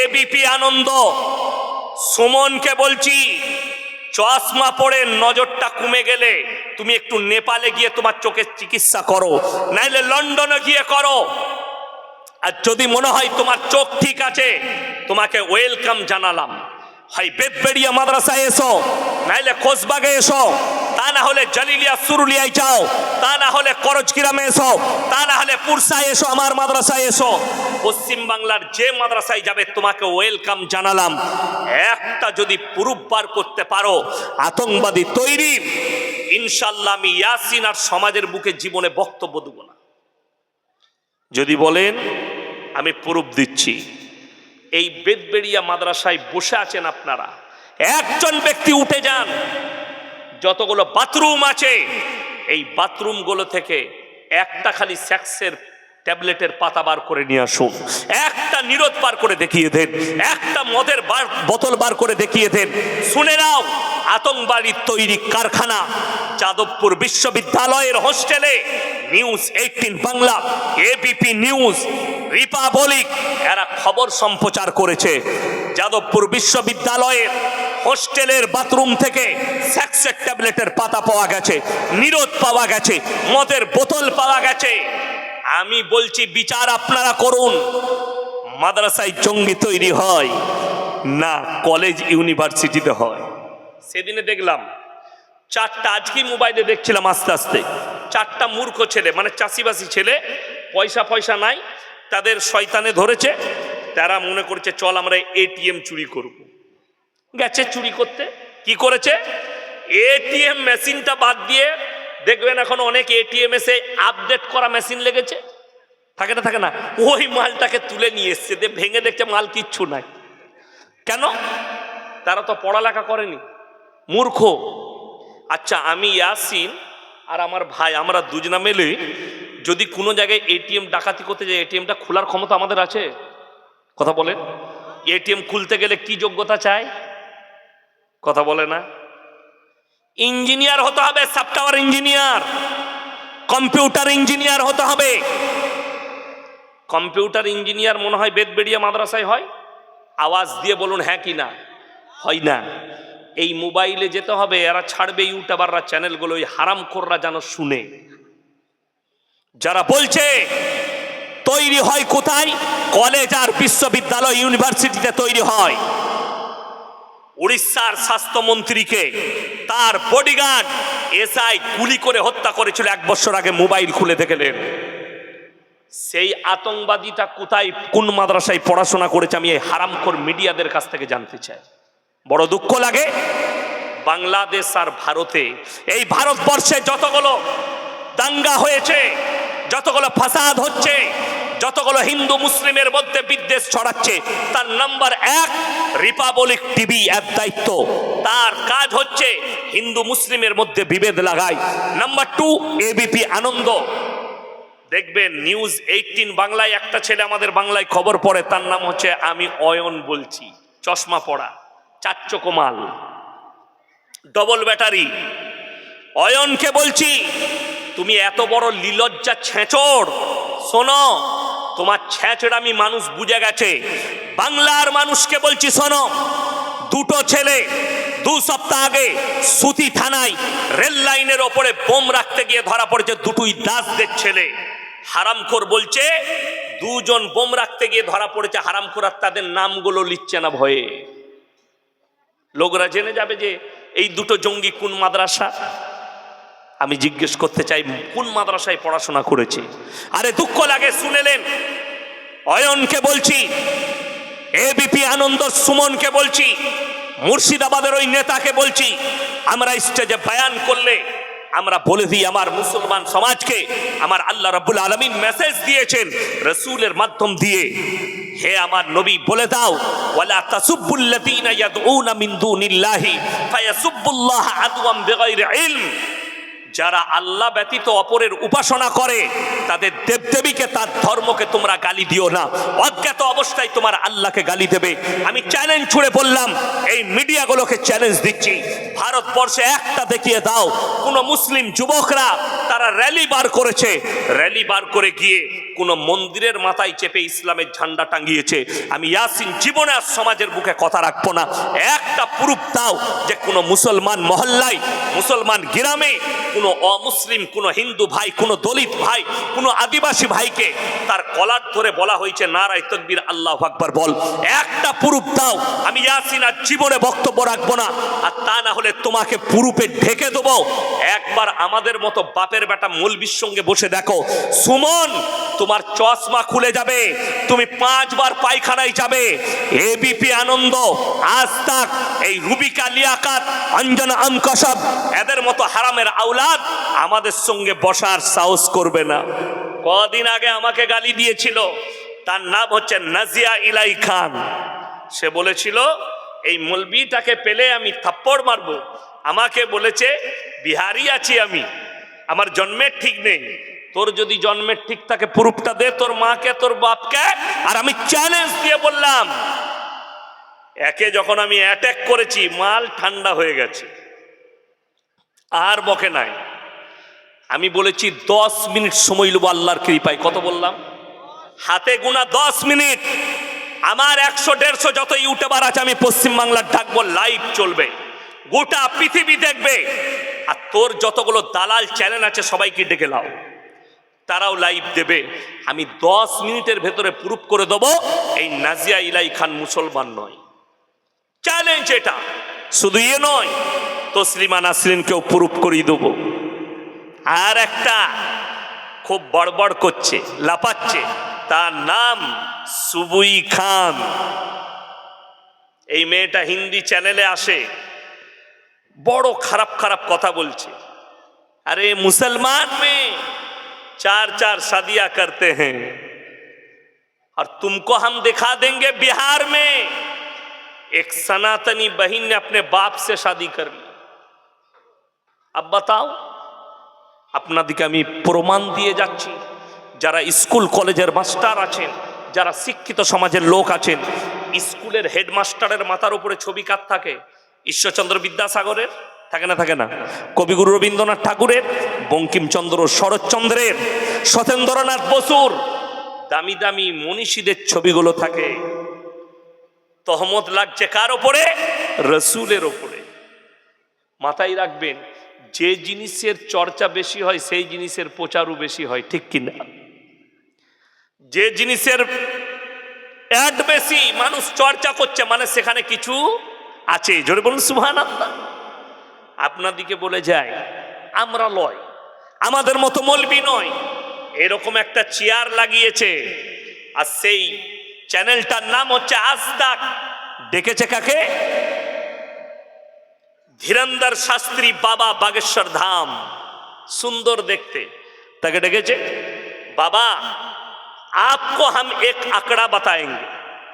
ABP আনন্দ। সুমনকে বলছি, চশমা পড়ে নজরটা কমে গেলে তুমি একটু নেপালে গিয়ে তোমার চোখের চিকিৎসা করো, নাইলে লন্ডনে গিয়ে করো। আর যদি মনে হয় তোমার চোখ ঠিক আছে, তোমাকে ওয়েলকাম জানালাম। হয় বেদবেড়িয়া মাদ্রাসায় এসো, নাইলে কোসবাগে এসো। তা না হলে জালিলিয়া সুরুলিয়ায় যাও, তা না হলে করজকিরামে এসো, তা না হলে পুরসায় এসো, আমার মাদ্রাসায় এসো। পশ্চিম বাংলার যে মাদ্রাসায় যাবে তোমাকে ওয়েলকাম জানালাম। একটা যদি প্রুফ বার করতে পারো, আতঙ্কবাদী তৈরি ইনশাল্লাহ আমি ইয়াসিন আর সমাজের বুকে জীবনে বক্তব্য দেবো না। যদি বলেন, আমি প্রুফ দিচ্ছি। এই বেদবেড়িয়া মাদ্রাসায় বসে আছেন আপনারা। একজন ব্যক্তি উঠে যান যতগুলো বাথরুম আছে, এই বাথরুমগুলো থেকে একটা খালি স্যাক্সের ট্যাবলেটের পাতা বার করে নিয়ে আসুন। একটা নিরোধ বার করে দেখিয়ে দেন, একটা মদের বার, বোতল বার করে দেখিয়ে দেন। শুনে নাও আতঙ্কবাদী তৈরি কারখানা যাদবপুর বিশ্ববিদ্যালয়ের হোস্টেলে, News Eighteen Bangla, ABP News, Republic, এরা খবর সম্প্রচার করেছে। যাদবপুর বিশ্ববিদ্যালয়ের হোস্টেলের বাথরুম থেকে স্যাক্সের ট্যাবলেটের পাতা পাওয়া গেছে নিরোধ পাওয়া গেছে, মদের বোতল পাওয়া গেছে। আমি বলছি, বিচার আপনারা করুন। মাদ্রাসায় জঙ্গি তৈরি হয় না কলেজ ইউনিভার্সিটিতে হয়। সেদিনে দেখলাম, চারটা, আজকেই মোবাইলে দেখছিলাম আস্তে আস্তে, চারটা মূর্খ ছেলে মানে চাষিবাসি ছেলে, পয়সা পয়সা নাই, তাদের শয়তানে ধরেছে, তারা মনে করছে, চল আমরা এটিএম চুরি করব। গেছে চুরি করতে। কি করেছে? এটিএম মেশিনটা বাদ দিয়ে, দেখবেন এখন অনেক এটিএম এসে আপডেট করা মেশিন লেগেছে। থাকে না থাকে না? ওই মালটাকে তুলে নিয়ে এসছে। দিয়ে ভেঙে দেখছে মাল কিচ্ছু নাই। কেন? তারা তো পড়ালেখা করেনি। মূর্খ। আচ্ছা আমি ইয়াসিন আর আমার ভাই, আমরা দুজনা মিলে যদি কোনো জায়গায় এটিএম ডাকাতি করতে যাই এটিএমটা খোলার ক্ষমতা আমাদের আছে? কথা বলেন। এটিএম খুলতে গেলে কি যোগ্যতা চাই? কথা বলে না। ইঞ্জিনিয়ার হতে হবে সফটওয়্যার ইঞ্জিনিয়ার কম্পিউটার ইঞ্জিনিয়ার হতে হবে। কম্পিউটার ইঞ্জিনিয়ার মনে হয় বেদবেড়িয়া মাদ্রাসায় হয়? আওয়াজ দিয়ে বলুন হ্যাঁ কি না? হয় না। এই মোবাইলে যেতে হবে, এরা ছাড়বে ইউটিউবাররা, চ্যানেলগুলো, ওই হারাম হারামখোররা যেন শুনে। যারা বলছে, তৈরি হয় কোথায়? কলেজ আর বিশ্ববিদ্যালয়, ইউনিভার্সিটিতে তৈরি হয়। উড়িষ্যার স্বাস্থ্যমন্ত্রীকে তার বডিগার্ড এসআই গুলি করে হত্যা করেছিল এক বছর আগে মোবাইল খুলে দেখলেন সেই আতঙ্কবাদীটা কোথায়, কোন মাদ্রাসায় পড়াশোনা করেছে আমি এই হারামখোর মিডিয়াদের কাছ থেকে জানতে চাই। বড় দুঃখ লাগে, বাংলাদেশ আর ভারতে এই ভারতবর্ষে যতগুলো দাঙ্গা হয়েছে, যতগুলো ফাসাদ হচ্ছে যতগুলো হিন্দু মুসলিমের মধ্যে বিদ্বেষ ছড়াচ্ছে, তার নাম্বার এক রিপাবলিক টিভি এর দায়িত্ব। তার কাজ হচ্ছে হিন্দু মুসলিমের মধ্যে বিভেদ লাগায়। Number two ABP Ananda. দেখবেন নিউজ এইটিন বাংলায়, একটা ছেলে আমাদের বাংলায় খবর পড়ে, তার নাম হচ্ছে আমি অয়ন বলছি। চশমা পড়া, চাচ্চ কোমাল। ডবল ব্যাটারি অয়নকে বলছি, তুমি এত বড় লীলজ্জা ছেঁচড় শোনো তোমার ছেঁচড়ামি মানুষ বুঝে গেছে। বাংলার মানুষকে বলছি শোনো, দুটো ছেলে দু সপ্তাহ আগে সুতি থানায় রেল লাইনের ওপরে বোম রাখতে গিয়ে ধরা পড়েছে দুটোই দাসদের ছেলে। হারামখোর বলছে, দুজন বোম রাখতে গিয়ে ধরা পড়েছে হারামখোর আর তাদের নামগুলো লিখছে না ভয়ে। লোকরা জেনে যাবে যে এই দুটো জঙ্গি কোন মাদ্রাসা? আমি জিজ্ঞেস করতে চাই, কোন মাদ্রাসায় পড়াশোনা করেছে? আরে দুঃখ লাগে, শুনেলেন। অয়নকে বলছি এ এবিপি আনন্দ সুমনকে বলছি, মুর্শিদাবাদের ওই নেতাকে বলছি, আমরা স্টেজে বয়ান করলে আমরা বলে দিই, আমার মুসলমান সমাজকে, আমার আল্লাহ রাব্বুল আলমিন মেসেজ দিয়েছেন, রসুলের মাধ্যম দিয়ে। হে আমার নবী, বলে দাও, ওয়ালা তাসুব্বুল্লাযীনা ইয়াদউনা মিন দুনিল্লাহি, ফায়াসুব্বুল্লাহ আদওয়াম বিগাইরি ইলম। যারা আল্লাহ ব্যতীত অপরের উপাসনা করে, তাদের দেবদেবীকে, তার ধর্মকে তোমরা গালি দিও না। অজ্ঞাত অবস্থায় তোমার আল্লাহকে গালি দেবে। আমি চ্যালেঞ্জ ছুড়ে বললাম, এই মিডিয়াগুলোকে চ্যালেঞ্জ দিচ্ছি। ভারতবর্ষে একটা দেখিয়ে দাও, কোন মুসলিম যুবকরা তারা র্যালি বার করেছে। র্যালি বার করে গিয়ে কোন মন্দিরের মাথায় চেপে ইসলামের ঝান্ডা টাঙ্গিয়েছে আমি ইয়াসিন জীবনে আর সমাজের বুকে কথা রাখব না। একটা প্রুফ দাও যে কোনো মুসলমান মহল্লায়, মুসলমান গ্রামে কোনো অমুসলিম, কোনো হিন্দু ভাই, কোনো দলিত ভাই, কোনো আদিবাসী ভাইকে তার কলার ধরে বলা হয়েছে, নারায় তকবির, আল্লাহ আকবর বল। একটা প্রুফ দাও, আমি ইয়াসিন আর জীবনে বক্তব্য রাখব না। আর তা না হলে তোমাকে পুরুপে ঢেকে দেবো। একবার আমাদের মতো বাপের বেটা মৌলবির সঙ্গে বসে দেখো। সুমন, তোমার চশমা খুলে যাবে। তুমি পাঁচবার পায়খানায় যাবে। এবিপি আনন্দ, আজ তাক এই রুবিকা লিয়াকাত, অঞ্জনা আমকসব এদের মতো হারামের আওলাদ আমাদের সঙ্গে বসার সাহস করবে না। কদিন আগে আমাকে গালি দিয়েছিল। তার নাম হচ্ছে নাজিয়া ইলাই খান। সে বলেছিল এই মলবিটাকে পেলে আমি থাপ্পড় মারবো। আমাকে বলেছে, বিহারি আছি আমি, আমার জন্মের ঠিক নেই। তোর যদি জন্মের ঠিক থাকে, প্রুফটা দে তোর মাকে, তোর বাপকে। আর আমি চ্যালেঞ্জ দিয়ে বললাম, একে যখন আমি অ্যাটাক করেছি, মাল ঠান্ডা হয়ে গেছে। আর বকে নাই। আমি বলেছি, দশ মিনিট সময় নেব আল্লাহর কৃপায়। কত বললাম? হাতে গোনা দশ মিনিট। আমার একশো, দেড়শো যত ইউটিউবার আছে, আমি পশ্চিমবাংলার ডাকবো, লাইভ চলবে। গোটা পৃথিবী দেখবে। আর তোর যতগুলো দালাল চ্যানেল আছে, সবাইকে ডেকে লাও তারাও লাইভ দেবে। আমি দশ মিনিটের ভেতরে প্রুফ করে দেবো, এই নাজিয়া ইলাই খান মুসলমান নয়। চ্যালেঞ্জ এটা। শুধু ইয়ে নয়, তসলিমা নাসরিনকেও প্রুফ করিয়ে দেবো। আর একটা খুব বড়বড় করছে লাপাচ্ছে তার নাম সুবুই খান এই মেয়েটা হিন্দি চ্যানেলে আসে বড় খারাপ খারাপ কথা বলছে अरे मुसलमान में चार चार शादियां करते हैं और तुमको हम दिखा देंगे बिहार में एक सनातनी बहन ने अपने बाप से शादी कर ली अब बताओ আপনাদিকে আমি প্রমাণ দিয়ে যাচ্ছি যারা স্কুল কলেজের মাস্টার আছেন, যারা শিক্ষিত সমাজের লোক আছেন, স্কুলের হেডমাস্টারের মাথার উপরে ছবি কার থাকে, ঈশ্বরচন্দ্র বিদ্যাসাগরের? থাকে না থাকে না। কবিগুরু রবীন্দ্রনাথ ঠাকুরের, বঙ্কিমচন্দ্র শরৎচন্দ্রের, সতেন্দ্রনাথ বসুর, দামি দামি মনীষীদের ছবিগুলো থাকে। তহমত লাগছে কার ওপরে? রসুলের ওপরে। মাথায় রাখবেন, যে জিনিসের চর্চা বেশি হয়, সেই জিনিসের প্রচারও বেশি হয়, ঠিক কিনা? যে জিনিসের অ্যাড বেশি, মানুষ চর্চা করছে মানে সেখানে কিছু আছে। জোরে বলুন সুহান আপনাদিকে বলে যায় আমরা লয়, আমাদের মতো মলবি নয়। এরকম একটা চেয়ার লাগিয়েছে, আর সেই চ্যানেলটার নাম হচ্ছে আজতাক ডেকেছে কাকে? ধীরেন্দর শাস্ত্রী বাবা বাগেশ্বর ধাম। সুন্দর দেখতে। তাকে ডেকেছে? বাবা আপকো হাম এক আঁকড়া বাতায়েঙ্গে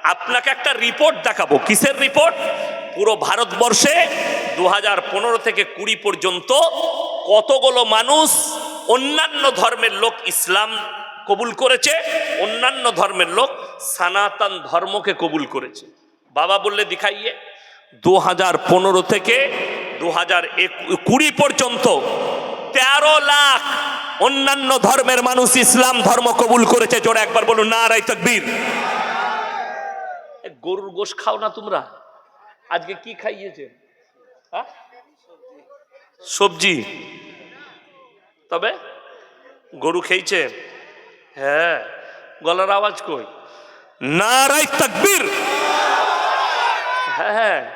আপনাকে একটা রিপোর্ট দেখাবো কিসের রিপোর্ট পুরো ভারতবর্ষে দু পনেরো থেকে কুড়ি পর্যন্ত কতগুলো মানুষ অন্যান্য ধর্মের লোক ইসলাম কবুল করেছে অন্যান্য ধর্মের লোক সনাতন ধর্মকে কবুল করেছে বাবা বললে দেখাইয়ে দু হাজার পনেরো থেকে দু হাজার কুড়ি পর্যন্ত তেরো লাখ অন্যান্য ধর্মের মানুষ ইসলাম ধর্ম কবুল করেছে। জোরে একবার বলুন না রাই তকবীর গরুর গোশ খাও না তোমরা। আজকে কি খাইয়েছে? হ্যাঁ? সবজি। তবে? গরু খেয়েছে? হ্যাঁ। গলার আওয়াজ কই? না নারাই তকবীর। হ্যাঁ হ্যাঁ।